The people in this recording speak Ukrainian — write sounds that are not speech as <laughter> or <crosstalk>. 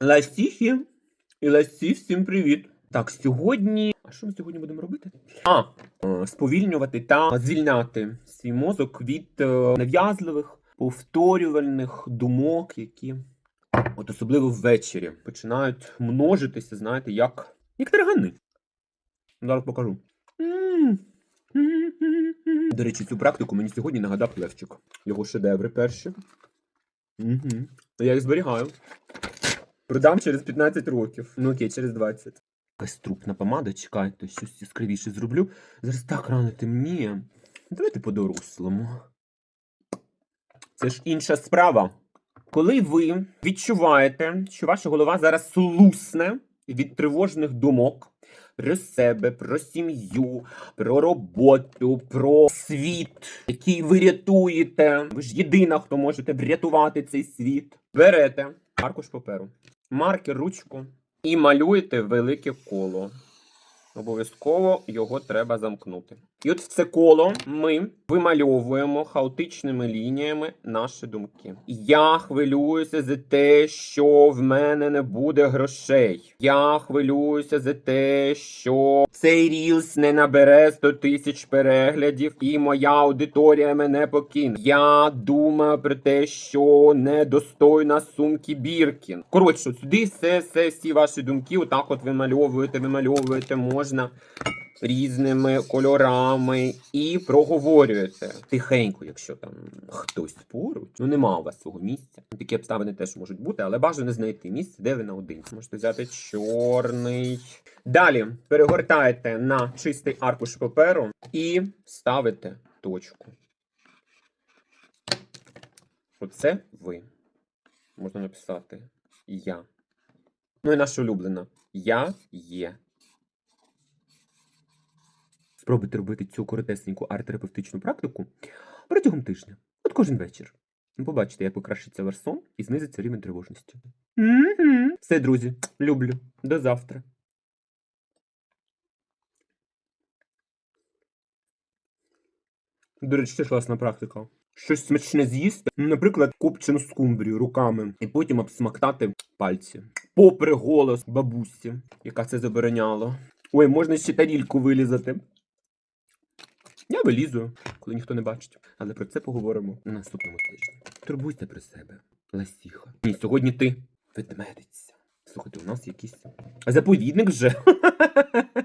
Ласіхі і ласі, всім привіт. Так, сьогодні. А що ми сьогодні будемо робити? А, е, сповільнювати та звільняти свій мозок від е, нав'язливих, повторювальних думок, які, от особливо ввечері, починають множитися, знаєте, як, як таргани. Зараз покажу. До речі, цю практику мені сьогодні нагадав Левчик. Його шедеври перші. Угу. Я їх зберігаю. Продам через 15 років. Ну окей, через 20. Якась трупна помада, чекайте, щось яскравіше зроблю. Зараз так рано темніє. Давайте по-дорослому. Це ж інша справа. Коли ви відчуваєте, що ваша голова зараз лусне від тривожних думок про себе, про сім'ю, про роботу, про світ, який ви рятуєте. Ви ж єдина, хто можете врятувати цей світ. Берете аркуш паперу, маркер, ручку і малюєте велике коло. Обов'язково його треба замкнути. І от в це коло ми вимальовуємо хаотичними лініями наші думки. Я хвилююся за те, що в мене не буде грошей. Я хвилююся за те, що цей рілс не набере 100 тисяч переглядів, і моя аудиторія мене покине. Я думаю про те, що недостойна сумки Біркін. Коротше, сюди все, все, всі ваші думки, отак от вимальовуєте, вимальовуєте, можна різними кольорами і проговорюєте тихенько, якщо там хтось поруч. Ну нема у вас свого місця. Такі обставини теж можуть бути, але бажано знайти місце, де ви наодинці. Можете взяти чорний. Далі перегортаєте на чистий аркуш паперу і ставите точку. Оце ви. Можна написати я. Ну і наша улюблена. Я є. Спробуйте робити цю коротесеньку арт-терапевтичну практику протягом тижня. От кожен вечір. Ви Побачите, як покращиться ваш сон і знизиться рівень тривожності. Мгм. Все, друзі, люблю. До завтра. До речі, теж класна практика. Щось смачне з'їсти, наприклад, копчену скумбрію руками, і потім обсмактати пальці. Попри голос бабусі, яка це забороняла. Ой, можна ще тарільку вилізати. Я вилізу, коли ніхто не бачить. Але про це поговоримо на наступному тижні. Турбуйся про себе, ласіха. Ні, сьогодні ти ведмедиця. Слухайте, у нас якийсь заповідник вже. <laughs>